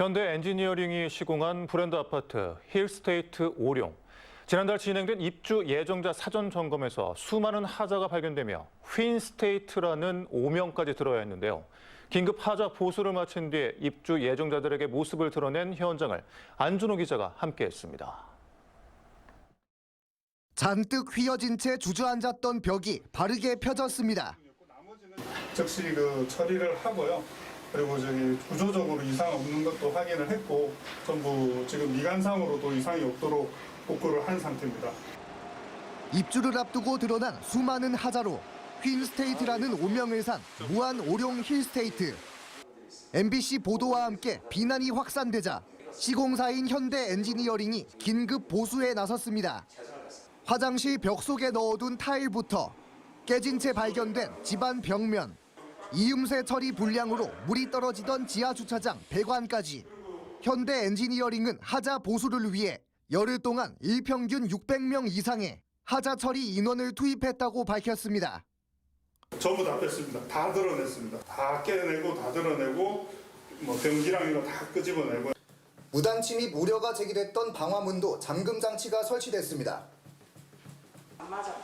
현대 엔지니어링이 시공한 브랜드 아파트 힐스테이트 오룡. 지난달 진행된 입주 예정자 사전 점검에서 수많은 하자가 발견되며 휜스테이트라는 오명까지 들어야 했는데요. 긴급 하자 보수를 마친 뒤에 입주 예정자들에게 모습을 드러낸 현장을 안준호 기자가 함께했습니다. 잔뜩 휘어진 채 주저앉았던 벽이 바르게 펴졌습니다. 즉시 그 처리를 하고요. 그리고 저기 구조적으로 이상 없는 것도 확인을 했고 전부 지금 미관상으로도 이상이 없도록 복구를 한 상태입니다. 입주를 앞두고 드러난 수많은 하자로 휜스테이트라는 오명을 산 무한 오룡 힐스테이트. MBC 보도와 함께 비난이 확산되자 시공사인 현대 엔지니어링이 긴급 보수에 나섰습니다. 화장실 벽 속에 넣어둔 타일부터 깨진 채 발견된 집안 벽면, 이음새 처리 불량으로 물이 떨어지던 지하 주차장 배관까지 현대 엔지니어링은 하자 보수를 위해 열흘 동안 일평균 600명 이상의 하자 처리 인원을 투입했다고 밝혔습니다. 전부 다 뺐습니다. 다 드러냈습니다. 다 깨내고 다 드러내고 뭐 변기랑 이거 다 끄집어내고 무단 침입 우려가 제기됐던 방화문도 잠금 장치가 설치됐습니다.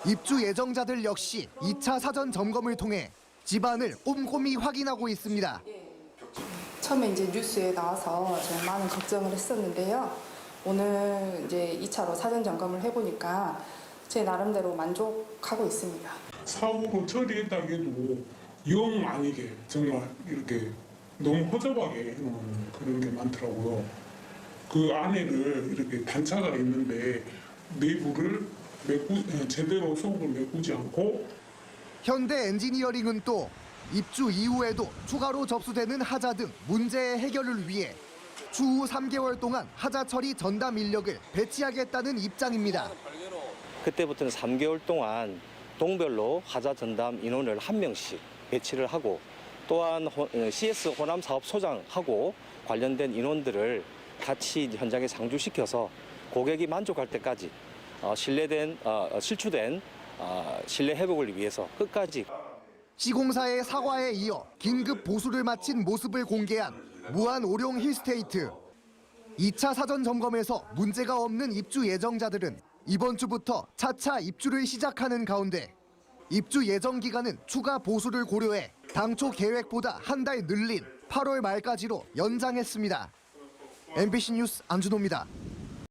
입주 예정자들 역시 2차 사전 점검을 통해 집안을 꼼꼼히 확인하고 있습니다. 처음에 이제 뉴스에 나와서 좀 많은 걱정을 했었는데요. 오늘 이제 2차로 사전 점검을 해보니까 제 나름대로 만족하고 있습니다. 사고로 처리했다고 해도 영 아니게 정말 이렇게 너무 허접하게 해놓은 그런 게 많더라고요. 그 안에를 이렇게 단차가 있는데 내부를 메꾸, 예, 제대로 속을 메꾸지 않고 현대 엔지니어링은 또 입주 이후에도 추가로 접수되는 하자 등 문제의 해결을 위해 추후 3개월 동안 하자 처리 전담 인력을 배치하겠다는 입장입니다. 그때부터는 3개월 동안 동별로 하자 전담 인원을 한 명씩 배치를 하고 또한 호- 어, CS 호남 사업 소장하고 관련된 인원들을 같이 현장에 상주시켜서 고객이 만족할 때까지 어, 신뢰된 어, 어, 실추된 어, 신뢰 회복을 위해서 끝까지 시공사의 사과에 이어 긴급 보수를 마친 모습을 공개한 무한 오룡 힐스테이트. 2차 사전 점검에서 문제가 없는 입주 예정자들은 이번 주부터 차차 입주를 시작하는 가운데 입주 예정 기간은 추가 보수를 고려해 당초 계획보다 한 달 늘린 8월 말까지로 연장했습니다. MBC 뉴스 안준호입니다.